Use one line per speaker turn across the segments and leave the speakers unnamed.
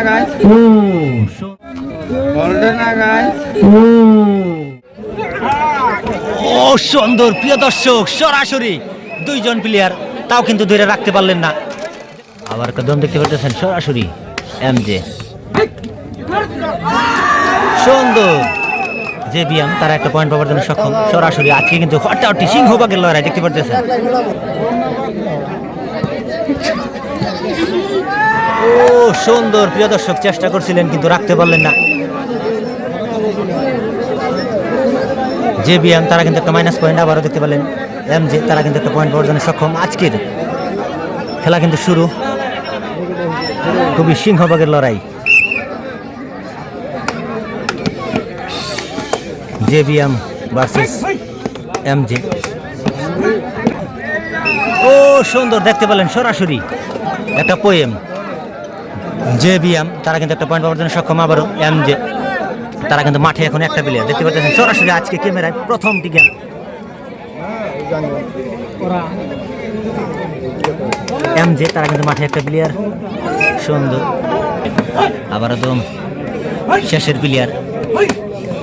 আগায়
ও
গোল্ডেন আগায়
ও
সুন্দর, প্রিয় দর্শক, সরাসরি দুইজন প্লেয়ার তাও কিন্তু ধরে রাখতে পারলেন না। আবার কদম দেখতে পাচ্ছেন সরাসরি এম জে সুন্দর। যে বিয়াম তারা একটা পয়েন্ট পাওয়ার জন্য সক্ষম। সরাসরি আজকে কিন্তু হটাহটি সিংহবাগের লড়াই দেখতে পাচ্ছেন ও, সুন্দর। প্রিয় দর্শক, চেষ্টা করছিলেন, কিন্তু রাখতে পারলেন না। যে বিয়াম তারা কিন্তু একটা মাইনাস পয়েন্ট আবারও দেখতে পেলেন। এম জে, তারা কিন্তু একটা পয়েন্ট পাওয়ার জন্য সক্ষম। আজকের খেলা কিন্তু শুরু। খুবই সিংহভাগের লড়াই। J B M versus M J. ও, সুন্দর। দেখতে পেলেন সরাসরি একটা পোয়েম জে বিয়াম তারা কিন্তু একটা পয়েন্ট পাওয়ার জন্য সক্ষম। আবারও এম জে, তারা কিন্তু মাঠে এখন একটা প্লেয়ার দেখতে পাচ্ছেন, সরাসরি আজকে ক্যামেরায় প্রথমটি গেম এম জে, তারা কিন্তু মাঠে একটা প্লেয়ার সুন্দর। আবার একদম শেষের প্লেয়ার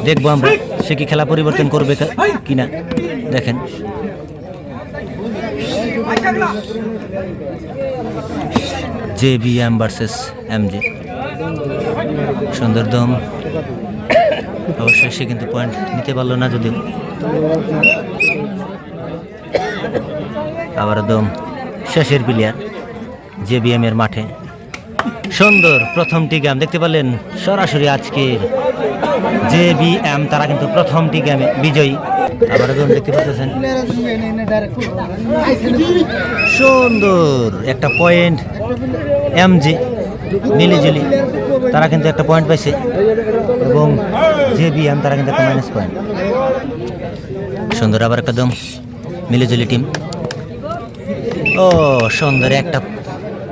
দেখব আমরা, সে কি খেলা পরিবর্তন করবে কিনা? দেখেন। J B M versus M J সুন্দরদম। অবশ্যই সে কিন্তু পয়েন্ট নিতে পারল না যদিও। আবার দম। শেষের প্লেয়ার জে বি এর মাঠে। সুন্দর প্রথমটি গেম দেখতে পেলেন সরাসরি আজকের জে বি এম, তারা কিন্তু প্রথমটি গেমে বিজয়ী। আবার একদম দেখতে পাচ্ছেন। সুন্দর একটা পয়েন্ট এম জি মিলিজুলি তারা কিন্তু একটা পয়েন্ট পাইছে। এবং জে বি এম, তারা কিন্তু একটা মাইনাস পয়েন্ট সুন্দর আবার একটা দম মিলিজুলি টিম ও, সুন্দর একটা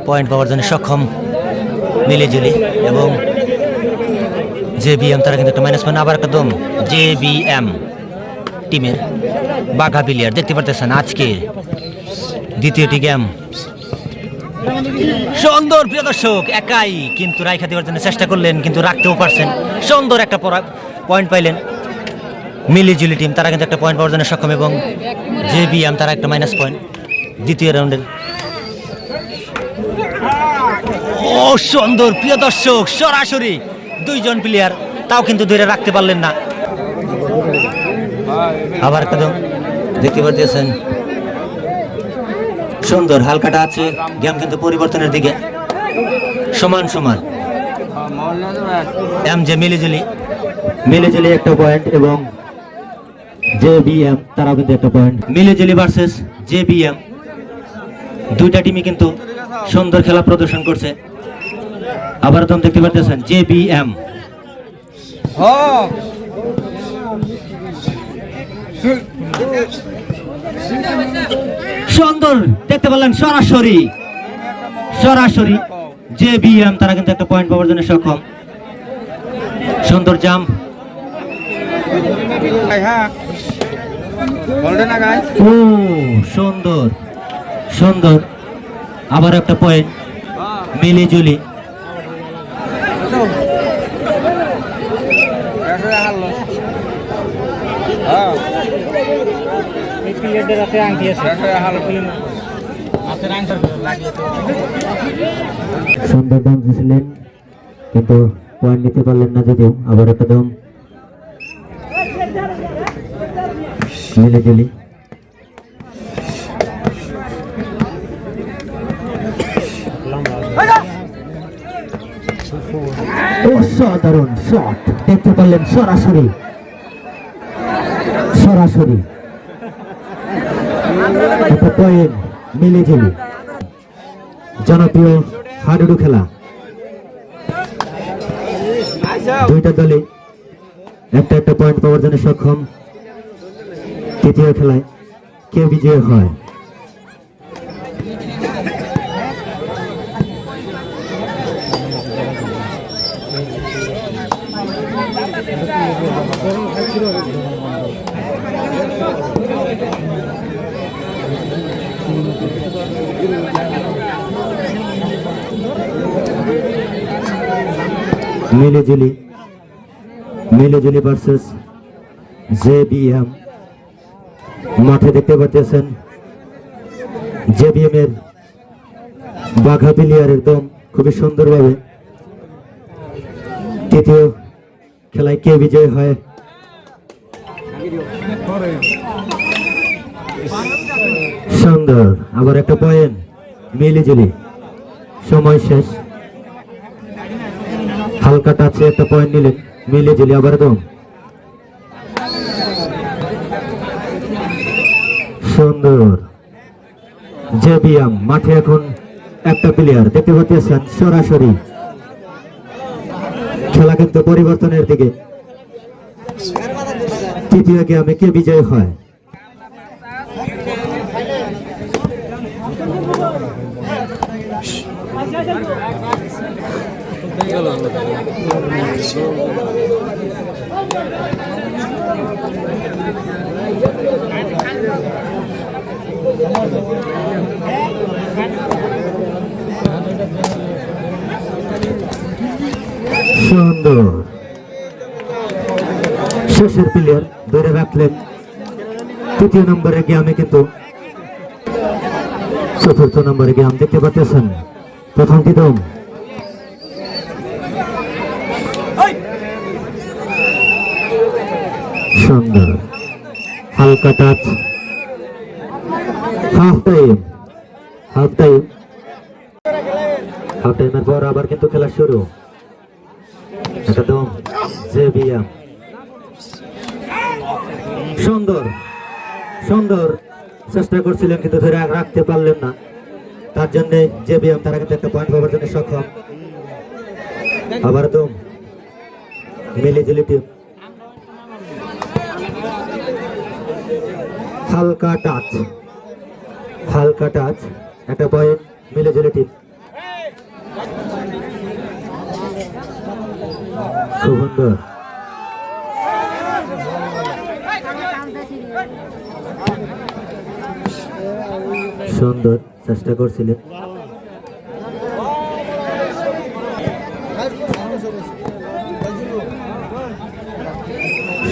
পয়েন্ট পাওয়ার জন্য সক্ষম। মিলিজুলি এবং জে বি এম তারা কিন্তু একটা মাইনাস পয়েন্ট আবার একটা দম। জে বি এম টিমের বাঘা প্লেয়ার দেখতে পারতেছেন আজকে দ্বিতীয়টি গেম সুন্দর, প্রিয় দর্শক, একাই কিন্তু রাইখা দেওয়ার জন্য চেষ্টা করলেন, কিন্তু রাখতেও পারছেন। সুন্দর একটা পয়েন্ট পাইলেন মিলিজুলি টিম তারা কিন্তু একটা পয়েন্ট পাওয়ার জন্য সক্ষম এবং জে বি এম তারা একটা মাইনাস পয়েন্ট দ্বিতীয় রাউন্ডের ও সুন্দর, প্রিয় দর্শক, সরাসরি দুইজন প্লেয়ার তাও কিন্তু ধরে রাখতে পারলেন না। আবার কদম দেখতে পাচ্ছেন? সুন্দর, হালকাটা আছে গেম কিন্তু পরিবর্তনের দিকে। সমান সমান। এম যে মিলিজুলি মিলিজুলি একটা পয়েন্ট এবং জে বি এম, তারাও কিন্তু একটা পয়েন্ট মিলিজুলি ভার্সেস জে বি এম। দুইটা টিমই কিন্তু সুন্দর খেলা প্রদর্শন করছে। আবার তুমি দেখতে পাচ্ছেন জে বি এম। সুন্দর দেখতে পারলেন সরাসরি। সরাসরি জে বি এম তারা কিন্তু একটা পয়েন্ট পাওয়ার জন্য সক্ষম। সুন্দর জাম ও সুন্দর সুন্দর। আবার একটা পয়েন্ট মিলি সুন্দর দাম দিয়েছিলেন কিন্তু পয়েন্ট নিতে পারলেন না যদিও আবার একটা দম। মিলে জুলি। অসাধারণ শট, দেখতে পারলেন সরাসরি। সরাসরি। একটা পয়েন্ট মিলে জুলি জনপ্রিয় হাডুডু খেলা। দুইটা দলে একটা একটা পয়েন্ট পাওয়ার জন্য সক্ষম। তৃতীয় খেলায় কে বিজয় হয়? মিলিজুলি মিলিজুলি ভার্সেস জে বি এম। মাঠে দেখতে পাচ্ছেন জে বি এম এর বাঘা প্লেয়ার একদম খুবই সুন্দরভাবে। তৃতীয় খেলায় কে বিজয় হয়? সুন্দর, আবার একটা পয়েন্ট মিলিজুলি। সময় শেষ। হালকা টাচে একটা পয়েন্ট নিলেন মিলিজুলি আবার দম। সুন্দর। যে বিয়াম মাঠে এখন একটা প্লেয়ার দেখতে পাচ্ছেন, সরাসরি। খেলা কিন্তু পরিবর্তনের দিকে। তৃতীয় গেমে কে বিজয় হয়? সুন্দর। শেষের প্লেয়ার ধরে রাখলেন। তৃতীয় নম্বরে গেমে কিন্তু চতুর্থ নম্বরে গেম দেখতে পাচ্ছেন। প্রথম দিদম সুন্দর। হালকা touch half time half time half টাইমের পর আবার কিন্তু খেলা শুরু। একদম জে বিয়াম সুন্দর। সুন্দর। চেষ্টা করছিলেন কিন্তু ধরে রাখতে পারলেন না। তার জন্য যে বিয়াম তারা কিন্তু একটা পয়েন্ট পাওয়ার জন্য সক্ষম। আবার তো মিলিজুলি টিম হালকা টাচ হালকা টাচ একটা পয়েন্ট মিলিজুলি টিম সুন্দর। সুন্দর, চেষ্টা করছিলেন।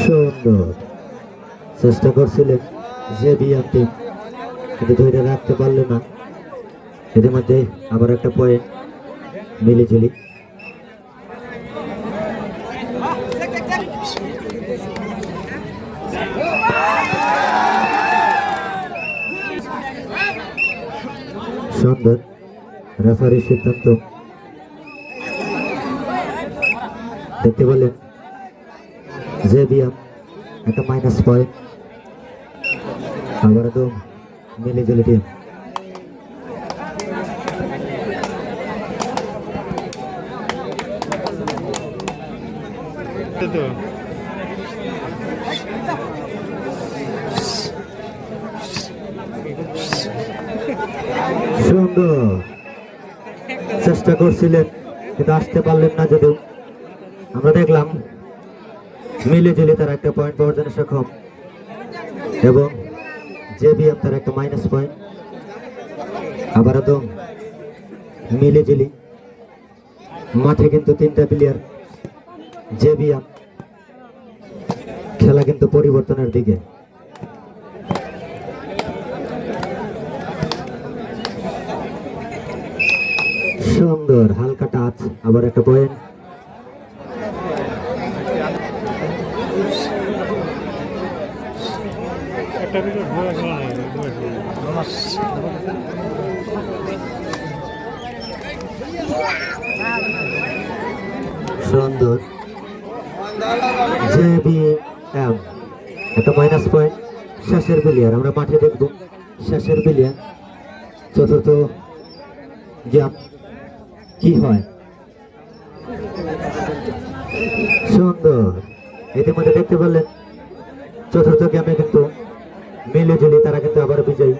সুন্দর। চেষ্টা করছিলেন। যে বিয়াম টিম কিন্তু ধরে রাখতে পারল না, এদের মধ্যে আবার একটা পয়েন্ট মিলিজুলি। সুন্দর রেফারির সিদ্ধান্ত। দেখতে বললেন যে বিয়াম একটা মাইনাস পয়েন্ট আবার একদম মিলে জুলে টিম। চেষ্টা করছিলেন, কিন্তু আসতে পারলেন না যদিও। আমরা দেখলাম, মিলে জুলে তার একটা পয়েন্ট পাওয়ার জন্য সক্ষম। এবং জে বিএম তার একটা মাইনাস পয়েন্ট আবার তো মিলে জুলি। মাঠে কিন্তু তিনটা প্লেয়ার জে বিএম খেলা কিন্তু পরিবর্তনের দিকে। সুন্দর হালকা টাচ আবার একটা পয়েন্ট
একটা ভিডিও ঢুকে গেল না ঢুকে গেল
সুন্দর। J B M. একটা মাইনাস পয়েন্ট শেষের প্লেয়ার আমরা মাঠে দেখব। শেষের প্লেয়ার চতুর্থ গেম কি হয়? সুন্দর। ইতিমধ্যে দেখতে পারলেন, চতুর্থ গেমে কিন্তু মিলে জুলি তারা কিন্তু আবার বিজয়ী।